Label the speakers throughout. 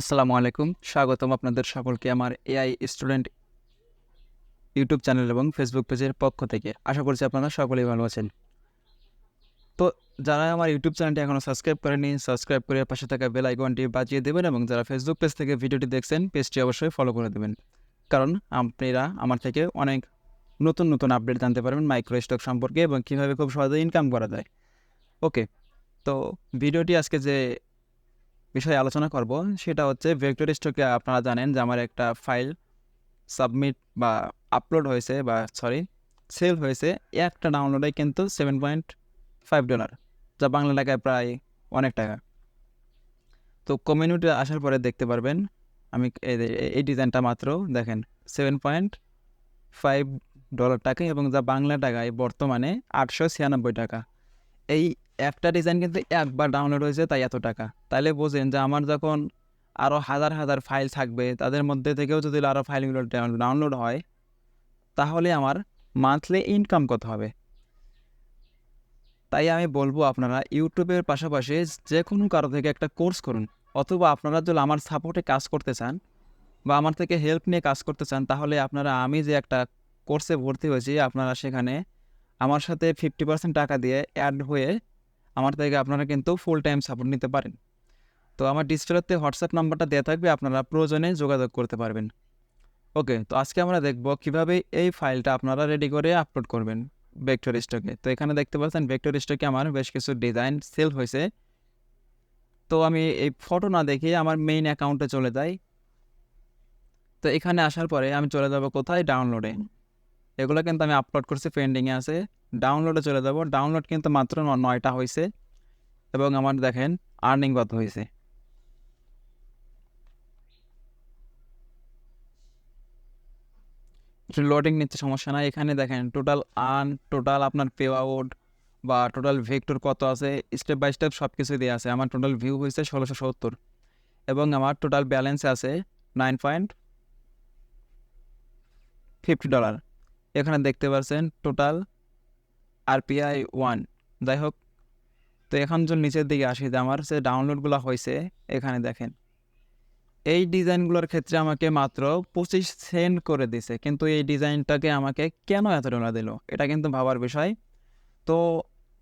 Speaker 1: আসসালামু আলাইকুম। স্বাগতম আপনাদের সকলকে আমার এআই স্টুডেন্ট ইউটিউব চ্যানেল এবং ফেসবুক পেজের পক্ষ থেকে। আশা করছি আপনারা সকলেই ভালো আছেন। তো যারা আমার ইউটিউব চ্যানেলটি এখনও সাবস্ক্রাইব করেনি সাবস্ক্রাইব করে পাশে থাকা বেল আইকনটি বাজিয়ে দেবেন এবং যারা ফেসবুক পেজ থেকে ভিডিওটি দেখছেন পেজটি অবশ্যই ফলো করে দেবেন। কারণ আপনারা আমার থেকে অনেক নতুন নতুন আপডেট জানতে পারবেন মাইক্রো স্টক সম্পর্কে এবং কীভাবে খুব সহজে ইনকাম করা যায়। ওকে তো ভিডিওটি আজকে যে বিষয়ে আলোচনা করব। সেটা হচ্ছে ভেক্টর স্টকে আপনারা জানেন যে আমার একটা ফাইল সাবমিট বা আপলোড হয়েছে বা সরি সেল হয়েছে। একটা ডাউনলোডে কিন্তু সেভেন পয়েন্ট ফাইভ ডলার যা বাংলা টাকায় প্রায় অনেক টাকা। তো কমিউনিটি আসার পরে দেখতে পারবেন, আমি এই ডিজাইনটা মাত্র, দেখেন সেভেন পয়েন্ট ফাইভ ডলার টাকা এবং যা বাংলা টাকায় বর্তমানে আটশো ছিয়ানব্বই টাকা। এই একটা ডিজাইন কিন্তু একবার ডাউনলোড হয়েছে, তাই এত টাকা। তাইলে বোঝেন যে আমার যখন আরও হাজার হাজার ফাইল থাকবে, তাদের মধ্যে থেকেও যদি আরও ফাইলগুলো ডাউনলোড হয়, তাহলে আমার মান্থলি ইনকাম কত হবে? তাই আমি বলব আপনারা ইউটিউবের পাশাপাশি যে কোনো কারও থেকে একটা কোর্স করুন। অথবা আপনারা যদি আমার সাপোর্টে কাজ করতে চান, বা আমার থেকে হেল্প নিয়ে কাজ করতে চান, তাহলে আপনারা আমি যে একটা কোর্সে ভর্তি হয়েছি, আপনারা সেখানে আমার সাথে ফিফটি পার্সেন্ট টাকা দিয়ে অ্যাড হয়ে আমার থেকে আপনারা কিন্তু ফুল টাইম সাপোর্ট নিতে পারেন। তো আমার ডিসপ্লেতে হোয়াটসঅ্যাপ নাম্বারটা দেওয়া থাকবে, আপনারা প্রয়োজনে যোগাযোগ করতে পারবেন। ওকে তো আজকে আমরা দেখব কীভাবে এই ফাইলটা আপনারা রেডি করে আপলোড করবেন ভেক্টর স্টকে তো এখানে দেখতে পাচ্ছেন ভেক্টর স্টকে আমার বেশ কিছু ডিজাইন সেল হয়েছে। তো আমি এই ফটো না দেখে আমার মেইন অ্যাকাউন্টে চলে যাই। তো এখানে আসার পরে আমি চলে যাব কোথায়? ডাউনলোডে এগুলো কিন্তু আমি আপলোড করছি পেন্ডিংয়ে আছে। ডাউনলোডে চলে যাব। ডাউনলোড কিন্তু মাত্র নয়টা হয়েছে এবং আমার দেখেন আর্নিং কত হয়েছে লোডিং নিচ্ছে, সমস্যা নাই। এখানে দেখেন টোটাল আর্ন টোটাল আপনার পে আউট বা টোটাল ভেক্টর কত আছে স্টেপ বাই স্টেপ সব কিছু দিয়ে আছে। আমার টোটাল ভিউ হয়েছে ষোলোশো সত্তর এবং আমার টোটাল ব্যালেন্স আছে নাইন পয়েন্ট ফিফটি ডলার এখানে দেখতে পাচ্ছেন টোটাল আরপিআই ওয়ান যাই হোক, তো এখন যদি নিচের দিকে আসি, যে আমার যে ডাউনলোডগুলো হয়েছে, এখানে দেখেন। এই ডিজাইনগুলোর ক্ষেত্রে আমাকে মাত্র পঁচিশ সেন্ট করে দিছে, কিন্তু এই ডিজাইনটাকে আমাকে কেন এত ডলার দিল? এটা কিন্তু ভাবার বিষয়। তো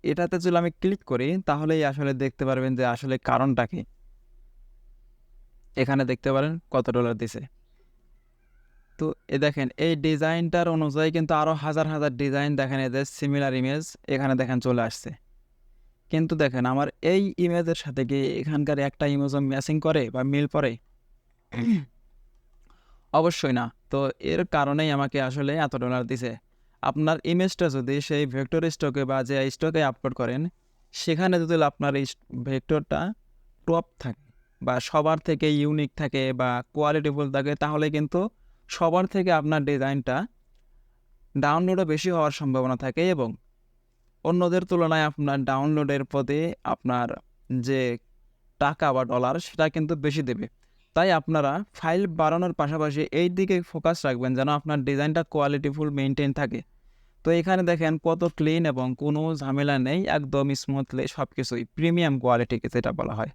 Speaker 1: এটাতে যদি আমি ক্লিক করি, তাহলেই আসলে দেখতে পারবেন যে আসলে কারণটা কি। এখানে দেখতে পারেন কত ডলার দিছে। তো এ দেখেন, এই ডিজাইনটার অনুযায়ী কিন্তু আরও হাজার হাজার ডিজাইন দেখেন এদের সিমিলার ইমেজ এখানে দেখেন চলে আসছে। কিন্তু দেখেন, আমার এই ইমেজের সাথে কি এখানকার একটা ইমেজও ম্যাচিং করে বা মিল পড়ে অবশ্যই না। তো এর কারণেই আমাকে আসলে এত ডলার দিছে। আপনার ইমেজটা যদি সেই ভেক্টর স্টকে বা যে স্টকে আপলোড করেন, সেখানে যদি আপনার এই ভেক্টরটা টপ থাকে বা সবার থেকে ইউনিক থাকে বা কোয়ালিটিফুল থাকে, তাহলে কিন্তু সবার থেকে আপনার ডিজাইনটা ডাউনলোডও বেশি হওয়ার সম্ভাবনা থাকে এবং অন্যদের তুলনায় আপনার ডাউনলোডের প্রতি আপনার যে টাকা বা ডলার সেটা কিন্তু বেশি দেবে। তাই আপনারা ফাইল বাড়ানোর পাশাপাশি এই দিকে ফোকাস রাখবেন যেন আপনার ডিজাইনটা কোয়ালিটিফুল মেনটেন থাকে। তো এখানে দেখেন কত ক্লিন এবং কোনো ঝামেলা নেই, একদম স্মুথলি সব কিছুই প্রিমিয়াম কোয়ালিটিকে যেটা বলা হয়।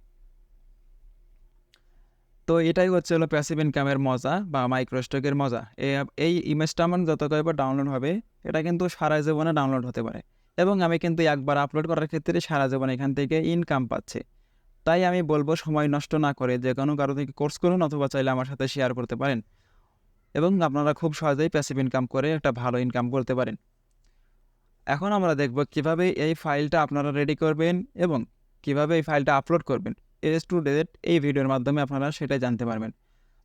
Speaker 1: তো এটাই হচ্ছে হলো প্যাসিভ ইনকামের মজা বা মাইক্রোস্টকের মজা। এই ইমেজটা আমার যত কয়েকবার ডাউনলোড হবে, এটা কিন্তু সারা জীবনে ডাউনলোড হতে পারে। এবং আমি কিন্তু একবার আপলোড করার ক্ষেত্রে সারা জীবন এখান থেকে ইনকাম পাচ্ছি। তাই আমি বলব সময় নষ্ট না করে যে কোনো কারও থেকে কোর্স করুন অথবা চাইলে আমার সাথে শেয়ার করতে পারেন। এবং আপনারা খুব সহজেই প্যাসিভ ইনকাম করে একটা ভালো ইনকাম করতে পারেন। এখন আমরা দেখব কীভাবে এই ফাইলটা আপনারা রেডি করবেন এবং কীভাবে এই ফাইলটা আপলোড করবেন। এস টু ডেট এই ভিডিওর মাধ্যমে আপনারা সেটাই জানতে পারবেন।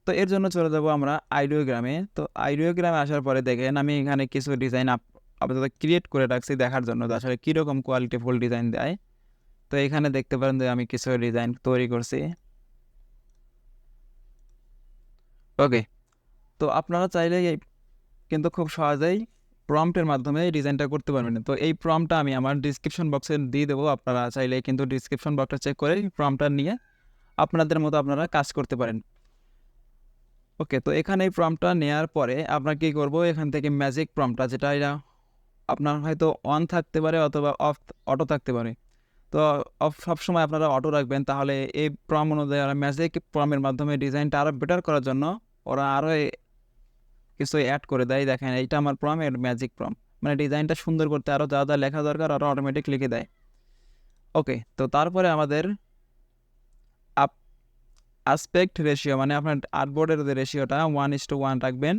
Speaker 1: তো এর জন্য চলে যাব আমরা আইডিওগ্রামে তো আইডিওগ্রামে আসার পরে দেখেন আমি এখানে কিছু ডিজাইন আপ আপাতত ক্রিয়েট করে রাখছি দেখার জন্য আসলে কীরকম কোয়ালিটিফুল ডিজাইন দেয়। তো এখানে দেখতে পারেন যে আমি কিছু ডিজাইন তৈরি করছি। ওকে তো আপনারা চাইলে কিন্তু খুব সহজেই প্রম্পটের মাধ্যমে ডিজাইনটা করতে পারবেন। তো এই প্রম্পটটা আমি আমার ডিসক্রিপশন বক্সে দিয়ে দেবো। আপনারা চাইলে কিন্তু ডিসক্রিপশন বক্সটা চেক করে প্রম্পটটা নিয়ে আপনাদের মতো আপনারা কাজ করতে পারেন। ওকে তো এখানে এই প্রম্পটটা নেওয়ার পরে আপনার কী করব? এখান থেকে ম্যাজিক প্রম্পটটা যেটা এটা আপনার হয়তো অন থাকতে পারে অথবা অফ অটো থাকতে পারে। তো অফ- সবসময় আপনারা অটো রাখবেন। তাহলে এই প্রম অনুযায়ী ম্যাজিক প্রমের মাধ্যমে ডিজাইনটা আরও বেটার করার জন্য ওরা আরও কিছু অ্যাড করে দেয় দেখেন, এইটা আমার প্রম এর ম্যাজিক প্রম মানে ডিজাইনটা সুন্দর করতে আরও যা যা লেখা দরকার আরও অটোমেটিক লিখে দেয়। ওকে তো তারপরে আমাদের আপ আসপেক্ট রেশিও মানে আপনার আর্টবোর্ডের যে রেশিওটা ওয়ান ইস টু ওয়ান রাখবেন।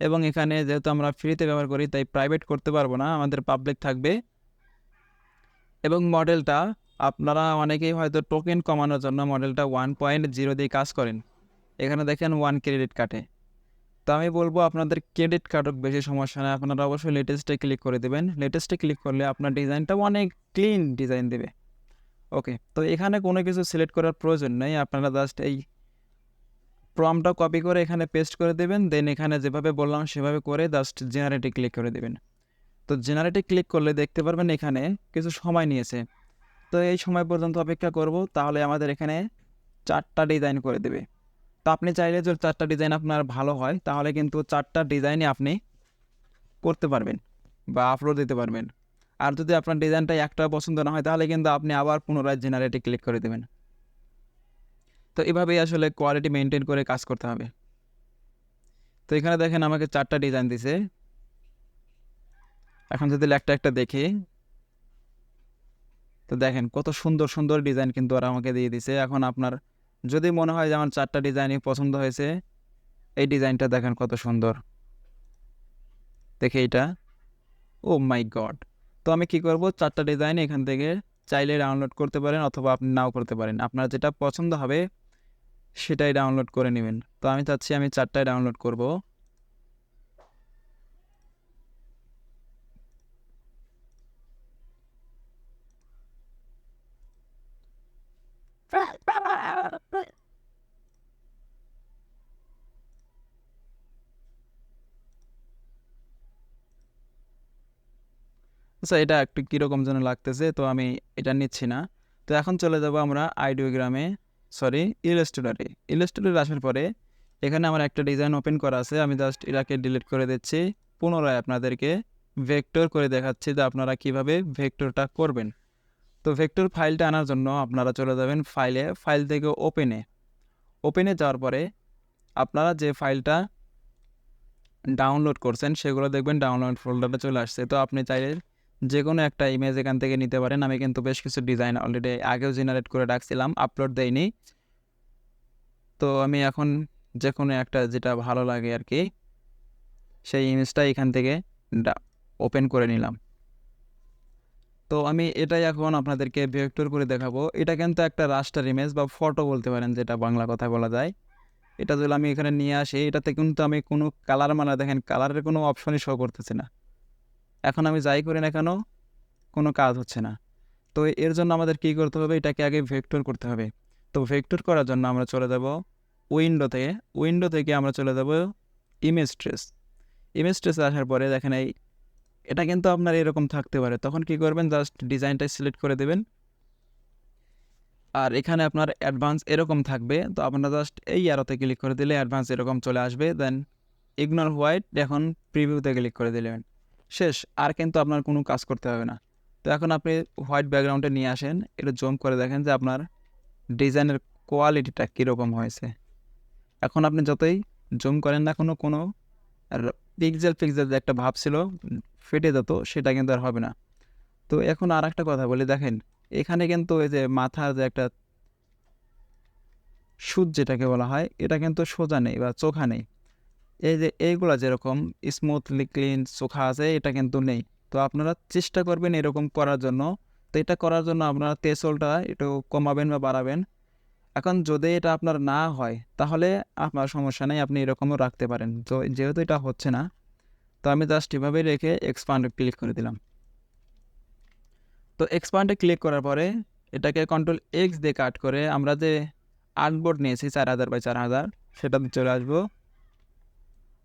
Speaker 1: এবং এখানে যেহেতু আমরা ফ্রিতে ব্যবহার করি, তাই প্রাইভেট করতে পারব না, আমাদের পাবলিক থাকবে। এবং মডেলটা আপনারা অনেকেই হয়তো টোকেন কমানোর জন্য মডেলটা ওয়ান পয়েন্ট জিরো দিয়ে কাজ করেন। এখানে দেখেন ওয়ান ক্রেডিট কাটে তো আমি বলব আপনাদের ক্রেডিট কার্ডও বেশি সমস্যা নেই। আপনারা অবশ্যই লেটেস্টে ক্লিক করে দেবেন। লেটেস্টে ক্লিক করলে আপনার ডিজাইনটা অনেক ক্লিন ডিজাইন দেবে। ওকে তো এখানে কোনো কিছু সিলেক্ট করার প্রয়োজন নেই। আপনারা জাস্ট এই প্রমটা কপি করে এখানে পেস্ট করে দেবেন। দেন এখানে যেভাবে বললাম সেভাবে করে জাস্ট জেনারেটে ক্লিক করে দেবেন। তো জেনারেটে ক্লিক করলে দেখতে পারবেন এখানে কিছু সময় নিয়েছে। তো এই সময় পর্যন্ত অপেক্ষা করব। তাহলে আমাদের এখানে চারটা ডিজাইন করে দেবে। তো আপনি চাইলে যদি চারটা ডিজাইন আপনার ভালো হয়, তাহলে কিন্তু চারটা ডিজাইনই আপনি করতে পারবেন বা আপলোড দিতে পারবেন। আর যদি আপনার ডিজাইনটা একটা পছন্দ না হয়, তাহলে কিন্তু আপনি আবার পুনরায় জেনারেটে ক্লিক করে দেবেন। তো এভাবেই আসলে কোয়ালিটি মেনটেন করে কাজ করতে হবে। তো এখানে দেখেন আমাকে চারটা ডিজাইন দিছে। এখন যদি একটা একটা দেখি, তো দেখেন কত সুন্দর সুন্দর ডিজাইন কিন্তু ওরা আমাকে দিয়ে দিছে। এখন আপনার যদি মনে হয় যে আমার চারটা ডিজাইনই পছন্দ হয়েছে, এই ডিজাইনটা দেখেন কত সুন্দর। দেখে এটা ও মাই গড। তো আমি কি করব? চারটা ডিজাইন এখান থেকে চাইলে ডাউনলোড করতে পারেন অথবা আপনি নাও করতে পারেন। আপনার যেটা পছন্দ হবে, সেটাই ডাউনলোড করে নেবেন। তো আমি চাচ্ছি আমি চারটায় ডাউনলোড করব। আচ্ছা এটা একটু কীরকম যেন লাগতেছে, তো আমি এটা নিচ্ছি না। তো এখন চলে যাব আমরা আইডিওগ্রামে সরি ইলাস্ট্রেটরে ইলাস্ট্রেটর আসার পরে এখানে আমার একটা ডিজাইন ওপেন করা আছে, আমি জাস্ট এটাকে ডিলিট করে দিচ্ছি। পুনরায় আপনাদেরকে ভেক্টর করে দেখাচ্ছি যে আপনারা কীভাবে ভেক্টরটা করবেন। তো ভেক্টর ফাইলটা আনার জন্য আপনারা চলে যাবেন ফাইলে ফাইল থেকে ওপেনে ওপেনে যাওয়ার পরে আপনারা যে ফাইলটা ডাউনলোড করছেন, সেগুলো দেখবেন ডাউনলোড ফোল্ডারে চলে আসছে। তো আপনি চাইলে যে কোনো একটা ইমেজ এখান থেকে নিতে পারেন। আমি কিন্তু বেশ কিছু ডিজাইন অলরেডি আগেও জেনারেট করে রাখছিলাম আপলোড দেইনি। তো আমি এখন যে কোনো একটা যেটা ভালো লাগে আর কি সেই ইমেজটা এখান থেকে ওপেন করে নিলাম। তো আমি এটাই এখন আপনাদেরকে ভেক্টর করে দেখাবো। এটা কিন্তু একটা রাস্টার ইমেজ বা ফটো বলতে পারেন, যেটা বাংলা কথা বলা যায়। এটা যদি আমি এখানে নিয়ে আসি, এটাতে কিন্তু আমি কোনো কালার মানে দেখেন কালারের কোনো অপশনই শো করতেছি না। এখন আমি যাই করি না কেন, কোনো কাজ হচ্ছে না। তো এর জন্য আমাদের কী করতে হবে? এটাকে আগে ভেক্টর করতে হবে। তো ভেক্টর করার জন্য আমরা চলে যাব উইন্ডো থেকে উইন্ডো থেকে আমরা চলে যাব ইমেজ ট্রেস ইমেজ ট্রেসে আসার পরে দেখেন এই, এটা কিন্তু আপনার এরকম থাকতে পারে। তখন কি করবেন? জাস্ট ডিজাইনটা সিলেক্ট করে দেবেন। আর এখানে আপনার অ্যাডভান্স এরকম থাকবে। তো আপনারা জাস্ট এই আরোতে ক্লিক করে দিলে অ্যাডভান্স এরকম চলে আসবে। দেন ইগনোর হোয়াইট এখন প্রিভিউতে ক্লিক করে দিলেন। শেষ, আর কিন্তু আপনার কোনো কাজ করতে হবে না। তো এখন আপনি হোয়াইট ব্যাকগ্রাউন্ডে নিয়ে আসেন, একটু জুম করে দেখেন যে আপনার ডিজাইনের কোয়ালিটিটা কীরকম হয়েছে। এখন আপনি যতই জুম করেন না কোনো কোনো পিক্সেল পিক্সেল যে একটা ভাব ছিল, ফেটে যেত, সেটা কিন্তু আর হবে না। তো এখন আর একটা কথা বলি, দেখেন, এখানে কিন্তু এই যে মাথার যে একটা সুদ যেটাকে বলা হয়, এটা কিন্তু সোজা নেই বা চোখা নেই। এই যে এইগুলা যেরকম স্মুথলি ক্লিন চোখা আছে, এটা কিন্তু নেই। তো আপনারা চেষ্টা করবেন এরকম করার জন্য। তো এটা করার জন্য আপনারা তেসলটা একটু কমাবেন বা বাড়াবেন। এখন যদি এটা আপনার না হয়, তাহলে আপনার সমস্যা নেই, আপনি এরকমও রাখতে পারেন। তো যেহেতু এটা হচ্ছে না, তো আমি জাস্ট এভাবে রেখে এক্সপান্ডে ক্লিক করে দিলাম। তো এক্সপান্ডে ক্লিক করার পরে এটাকে কন্ট্রোল এক্স দিয়ে কাট করে আমরা যে আর্টবোর্ড নিয়েছি, চার হাজার বাই চার হাজার, সেটাতে চলে আসব।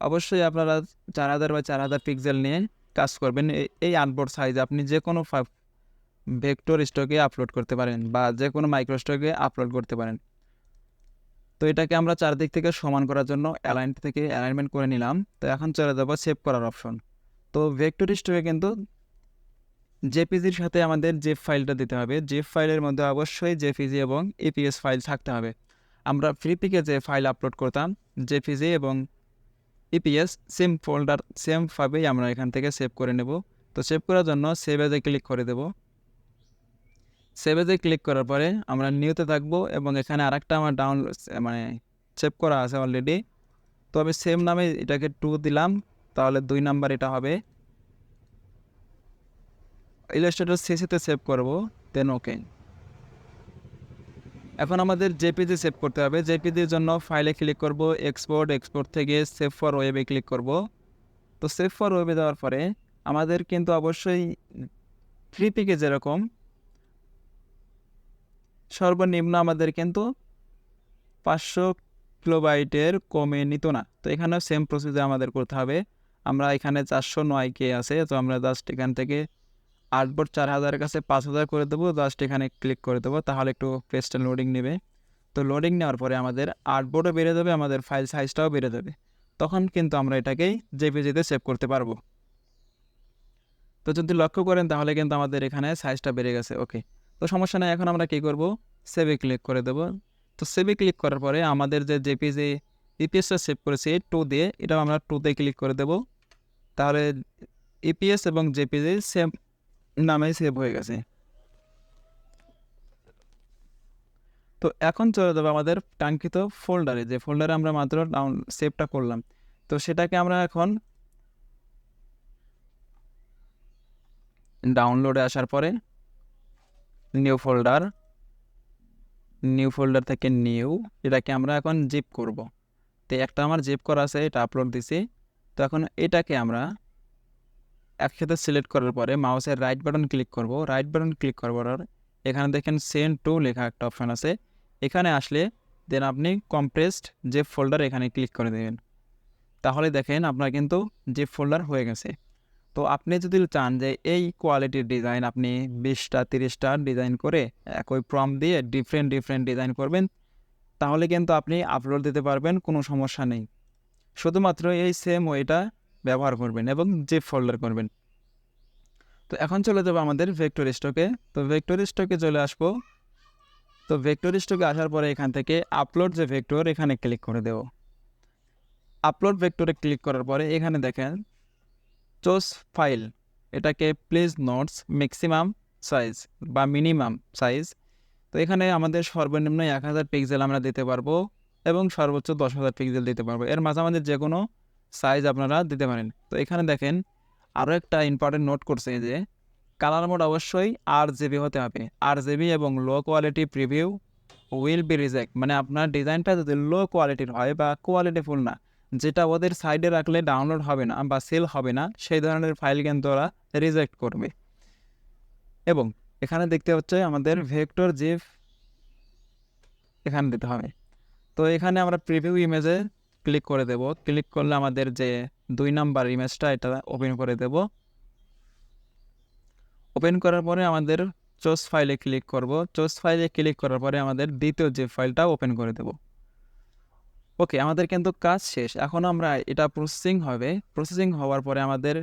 Speaker 1: অবশ্যই আপনারা চার হাজার বা চার হাজার পিক্সেল নিয়ে কাজ করবেন। এই আর্টবোর্ড সাইজে আপনি যে কোনো ভেক্টর স্টকে আপলোড করতে পারেন বা যে কোনো মাইক্রো স্টকে আপলোড করতে পারেন। তো এটাকে আমরা চারদিক থেকে সমান করার জন্য অ্যালাইন থেকে অ্যালাইনমেন্ট করে নিলাম। তো এখন চলে যাব সেভ করার অপশন তো ভেক্টর স্টকে কিন্তু জেপিজির সাথে আমাদের জেপ ফাইলটা দিতে হবে। জেপ ফাইলের মধ্যে অবশ্যই জেপিজি এবং এপিএস ফাইল থাকতে হবে। আমরা ফ্রি পিকে যে ফাইল আপলোড করতাম জেপিজি এবং ইপিএস সেম ফোল্ডার সেম সেমভাবেই আমরা এখান থেকে সেভ করে নেব। তো সেভ করার জন্য সেভ এজে ক্লিক করে দেব। সেভ এজে ক্লিক করার পরে আমরা নিউতে থাকব এবং এখানে আরেকটা আমার ডাউন মানে সেভ করা আছে অলরেডি তো আমি সেম নামে এটাকে টু দিলাম, তাহলে দুই নাম্বার এটা হবে। ইলাস্ট্রেটর সিসিতে সেভ করব দেন ওকে এখন আমাদের জেপিজি সেভ করতে হবে। জেপিজির জন্য ফাইলে ক্লিক করব এক্সপোর্ট এক্সপোর্ট থেকে সেভ ফর ওয়েবে ক্লিক করব। তো সেভ ফর ওয়েবে দেওয়ার পরে আমাদের কিন্তু অবশ্যই থ্রি পিকে যেরকম সর্বনিম্ন আমাদের কিন্তু পাঁচশো কিলোবাইটের কমে নিত না। তো এখানেও সেম প্রসিজার আমাদের করতে হবে। আমরা এখানে চারশো নয় কে আছে, তো আমরা জাস্ট এখান থেকে আট বোর্ড চার হাজারের কাছে পাঁচ হাজার করে দেবো জাস্ট এখানে ক্লিক করে দেবো, তাহলে একটু পেজটা লোডিং নেবে। তো লোডিং নেওয়ার পরে আমাদের আট বোর্ডও বেড়ে যাবে, আমাদের ফাইল সাইজটাও বেড়ে যাবে। তখন কিন্তু আমরা এটাকেই জেপিজিতে সেভ করতে পারব। তো যদি লক্ষ্য করেন, তাহলে কিন্তু আমাদের এখানে সাইজটা বেড়ে গেছে ওকে তো সমস্যা নেই, এখন আমরা কী করব? সেভে ক্লিক করে দেবো। তো সেভে ক্লিক করার পরে আমাদের যে জেপিজি ইপিএসটা সেভ করেছি টু দিয়ে, এটাও আমরা টুতে ক্লিক করে দেব। তাহলে ইপিএস এবং জেপিজি সেম নামেই সেভ হয়ে গেছে। তো এখন চলে যাবে আমাদের টাঙ্কিত ফোল্ডারে যে ফোল্ডারে আমরা মাত্র ডাউন সেভটা করলাম। তো সেটাকে আমরা এখন ডাউনলোডে আসার পরে নিউ ফোল্ডার নিউ ফোল্ডার থেকে নিউ এটাকে আমরা এখন জিপ করব। তো একটা আমার জিপ করা আছে, এটা আপলোড দিছি। তো এখন এটাকে আমরা একসাথে সিলেক্ট করার পরে মাউসের রাইট বাটন ক্লিক করব। রাইট বাটন ক্লিক করার এখানে দেখেন সেন্ড টু লেখা একটা অপশান আছে। এখানে আসলে দেন আপনি কম্প্রেসড যে ফোল্ডার এখানে ক্লিক করে দেবেন। তাহলে দেখেন আপনার কিন্তু যে ফোল্ডার হয়ে গেছে। তো আপনি যদি চান যে এই কোয়ালিটির ডিজাইন আপনি বিশটা, তিরিশটা ডিজাইন করে একই প্রম দিয়ে ডিফারেন্ট ডিফারেন্ট ডিজাইন করবেন, তাহলে কিন্তু আপনি আপলোড দিতে পারবেন, কোনো সমস্যা নেই। শুধুমাত্র এই সেম ওয়েটা ব্যবহার করবেন এবং জিপ ফোল্ডার করবেন। তো এখন চলে যাব আমাদের ভেক্টর স্টকে তো ভেক্টর স্টকে চলে আসব। তো ভেক্টর স্টকে আসার পরে এখান থেকে আপলোড যে ভেক্টর এখানে ক্লিক করে দেব। আপলোড ভেক্টরে ক্লিক করার পরে এখানে দেখেন চোস ফাইল এটাকে প্লিজ নোটস ম্যাক্সিমাম সাইজ বা মিনিমাম সাইজ তো এখানে আমাদের সর্বনিম্ন এক হাজার পিক্সেল আমরা দিতে পারব এবং সর্বোচ্চ দশ হাজার পিক্সেল দিতে পারব। এর মাঝামাঝি যে কোনো সাইজ আপনারা দিতে পারেন। তো এখানে দেখেন আরও একটা ইম্পর্টেন্ট নোট করছে যে কালার মোড অবশ্যই আর জিবি হতে হবে। আর জিবি এবং low quality preview will be reject মানে আপনার ডিজাইনটা যদি লো কোয়ালিটির হয় বা কোয়ালিটিফুল না, যেটা ওদের সাইডে রাখলে ডাউনলোড হবে না বা সেল হবে না, সেই ধরনের ফাইল কিন্তু ওরা রিজেক্ট করবে। এবং এখানে দেখতে হচ্ছে আমাদের ভেক্টর জিপ এখানে দিতে হবে। তো এখানে আমরা প্রিভিউ ইমেজে ক্লিক করে দেব। ক্লিক করলে আমাদের যে দুই নাম্বার ইমেজটা এটা ওপেন করে দেব। ওপেন করার পরে আমাদের চোস ফাইলে ক্লিক করব। চোস ফাইলে ক্লিক করার পরে আমাদের দ্বিতীয় যে ফাইলটা ওপেন করে দেব। ওকে, আমাদের কিন্তু কাজ শেষ। এখন আমরা এটা প্রসেসিং হবে। প্রসেসিং হওয়ার পরে আমাদের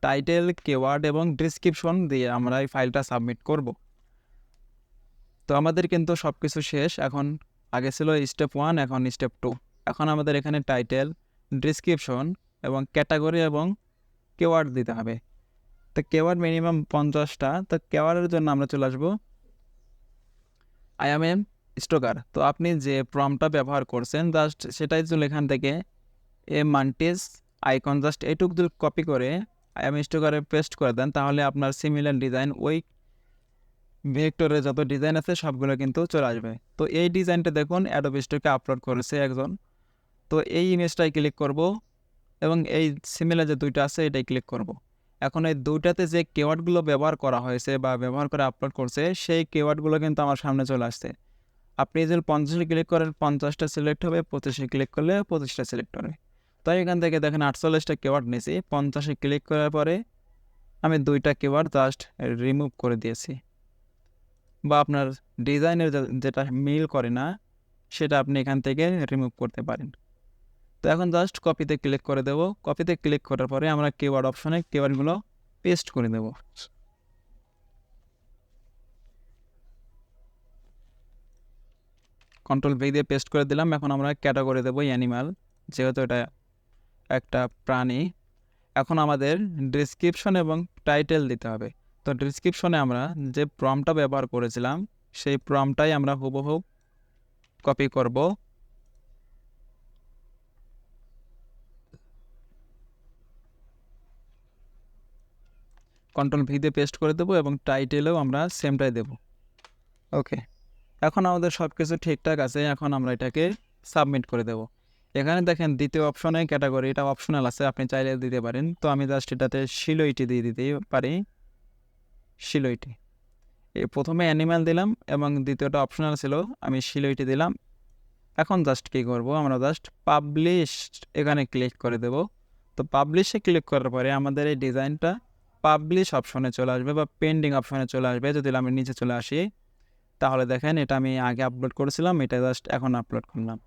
Speaker 1: টাইটেল কেওয়ার্ড এবং ডিসক্রিপশন দিয়ে আমরা এই ফাইলটা সাবমিট করব। তো আমাদের কিন্তু সব কিছু শেষ। এখন আগে ছিল স্টেপ ওয়ান এখন স্টেপ টু এখন আমাদের এখানে টাইটেল ডিসক্রিপশন এবং ক্যাটাগরি এবং কেওয়ার্ড দিতে হবে। তো কেওয়ার্ড মিনিমাম পঞ্চাশটা, তো কেওয়ার্ডের জন্য আমরা চলে আসব। আই এম এম স্টোকার তো আপনি যে প্রমটা ব্যবহার করছেন জাস্ট সেটাই যদি এখান থেকে এ মান্টিস আইকন জাস্ট এইটুক যদি কপি করে আই এম স্টোকারে পেস্ট করে দেন, তাহলে আপনার সিমিলার ডিজাইন ওই ভেক্টরে যত ডিজাইন আছে, সবগুলো কিন্তু চলে আসবে। তো এই ডিজাইনটা দেখুন অ্যাডোব স্টোকে আপলোড করেছে একজন। তো এই ইমেজটাই ক্লিক করব এবং এই সিমিলার যে দুইটা আছে এটাই ক্লিক করব। এখন এই দুইটাতে যে কেওয়ার্ডগুলো ব্যবহার করা হয়েছে বা ব্যবহার করে আপলোড করছে, সেই কেওয়ার্ডগুলো কিন্তু আমার সামনে চলে আসছে। আপনি যদি পঞ্চাশে ক্লিক করেন, পঞ্চাশটা সিলেক্ট হবে, পঁচিশে ক্লিক করলে পঁচিশটা সিলেক্ট হবে। তাই এখান থেকে দেখেন আটচল্লিশটা কেওয়ার্ড নিয়েছি, পঞ্চাশে ক্লিক করার পরে আমি দুইটা কেওয়ার্ড জাস্ট রিমুভ করে দিয়েছি। বা আপনার ডিজাইনের যেটা মিল করে না, সেটা আপনি এখান থেকে রিমুভ করতে পারেন। তো এখন জাস্ট কপিতে ক্লিক করে দেব। কপিতে ক্লিক করার পরে আমরা কিওয়ার্ড অপশনে কিওয়ার্ডগুলো পেস্ট করে দেব কন্ট্রোল ভি দিয়ে পেস্ট করে দিলাম। এখন আমরা ক্যাটাগরি দেবো অ্যানিমাল যেহেতু এটা একটা প্রাণী। এখন আমাদের ডিসক্রিপশন এবং টাইটেল দিতে হবে। তো ডিসক্রিপশনে আমরা যে প্রমটা ব্যবহার করেছিলাম, সেই প্রমটাই আমরা হুবহু কপি করব। কন্ট্রোল ভি দিয়ে পেস্ট করে দেবো এবং টাইটেলেও আমরা সেমটাই দেব। ওকে এখন আমাদের সব কিছু ঠিকঠাক আছে, এখন আমরা এটাকে সাবমিট করে দেব। এখানে দেখেন দ্বিতীয় অপশনে ক্যাটাগরি এটা অপশনাল আছে, আপনি চাইলে দিতে পারেন। তো আমি জাস্ট এটাতে শিলইটি দিয়ে দিতে পারি। শিলইটি এই প্রথমে অ্যানিম্যাল দিলাম এবং দ্বিতীয়টা অপশনাল ছিল, আমি শিলইটি দিলাম। এখন জাস্ট কী করব, আমরা জাস্ট পাবলিশ এখানে ক্লিক করে দেব। তো পাবলিশে ক্লিক করার পরে আমাদের এই ডিজাইনটা পাবলিশ অপশনে চলে আসবে বা পেন্ডিং অপশনে চলে আসবে। যদি আমি নিচে চলে আসি, তাহলে দেখেন এটা আমি আগে আপলোড করেছিলাম, এটা জাস্ট এখন আপলোড করলাম।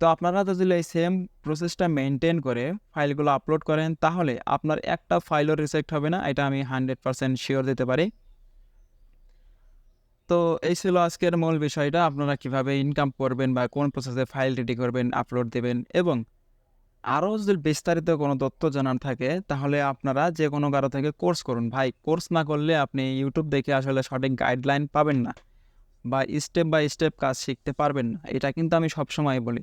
Speaker 1: তো আপনারা যদি এই সেম প্রসেসটা মেনটেন করে ফাইলগুলো আপলোড করেন, তাহলে আপনার একটা ফাইলও রিজেক্ট হবে না, এটা আমি হান্ড্রেড পারসেন্ট শিওর দিতে পারি। তো এই ছিল আজকের মূল বিষয়টা, আপনারা কীভাবে ইনকাম করবেন বা কোন প্রসেসে ফাইল রেডি করবেন আপলোড দেবেন এবং আরও যদি বিস্তারিত কোনো তথ্য জানার থাকে, তাহলে আপনারা যে কোনো কারও থেকে কোর্স করুন। ভাই, কোর্স না করলে আপনি ইউটিউব দেখে আসলে সঠিক গাইডলাইন পাবেন না বা স্টেপ বাই স্টেপ কাজ শিখতে পারবেন না। এটা কিন্তু আমি সবসময় বলি।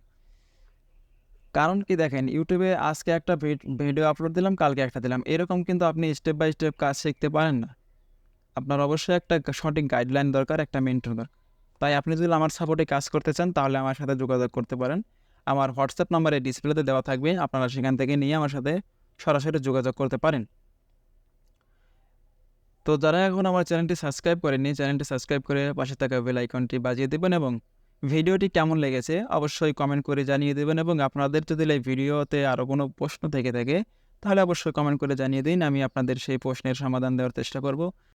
Speaker 1: কারণ কি দেখেন ইউটিউবে আজকে একটা ভিডিও আপলোড দিলাম, কালকে একটা দিলাম। এরকম কিন্তু আপনি স্টেপ বাই স্টেপ কাজ শিখতে পারেন না। আপনার অবশ্যই একটা সঠিক গাইডলাইন দরকার, একটা মেন্টর দরকার। তাই আপনি যদি আমার সাপোর্টে কাজ করতে চান, তাহলে আমার সাথে যোগাযোগ করতে পারেন। আমার হোয়াটসঅ্যাপ নাম্বারে ডিসপ্লেতে দেওয়া থাকবে। আপনারা সেখান থেকে নিয়ে আমার সাথে সরাসরি যোগাযোগ করতে পারেন। তো যারা এখন আমার চ্যানেলটি সাবস্ক্রাইব করেনি চ্যানেলটি সাবস্ক্রাইব করে পাশে থাকা বেল আইকনটি বাজিয়ে দেবেন এবং ভিডিওটি কেমন লেগেছে অবশ্যই কমেন্ট করে জানিয়ে দেবেন এবং আপনাদের যদি এই ভিডিওতে আরও কোনো প্রশ্ন থেকে থাকে, তাহলে অবশ্যই কমেন্ট করে জানিয়ে দিন। আমি আপনাদের সেই প্রশ্নের সমাধান দেওয়ার চেষ্টা করব।